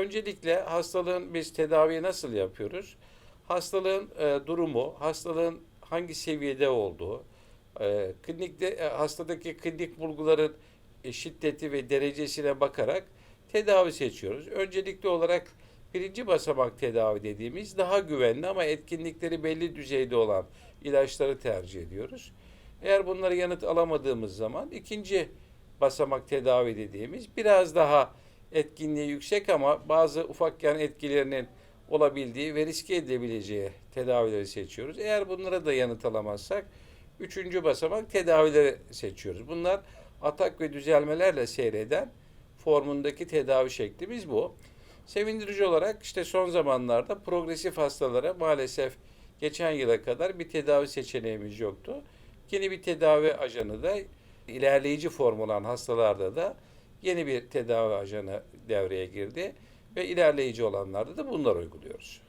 Öncelikle hastalığın biz tedaviyi nasıl yapıyoruz? Hastalığın e, durumu, hastalığın hangi seviyede olduğu, e, klinikte e, hastadaki klinik bulguların e, şiddeti ve derecesine bakarak tedavi seçiyoruz. Öncelikli olarak birinci basamak tedavi dediğimiz daha güvenli ama etkinlikleri belli düzeyde olan ilaçları tercih ediyoruz. Eğer bunları yanıt alamadığımız zaman ikinci basamak tedavi dediğimiz biraz daha etkinliği yüksek ama bazı ufak yan etkilerinin olabildiği ve riske edilebileceği tedavileri seçiyoruz. Eğer bunlara da yanıt alamazsak üçüncü basamak tedavileri seçiyoruz. Bunlar atak ve düzelmelerle seyreden formundaki tedavi şeklimiz bu. Sevindirici olarak işte son zamanlarda progresif hastalara maalesef geçen yıla kadar bir tedavi seçeneğimiz yoktu. Yeni bir tedavi ajanı da ilerleyici form olan hastalarda da yeni bir tedavi ajanı devreye girdi ve ilerleyici olanlarda da bunlar uyguluyoruz.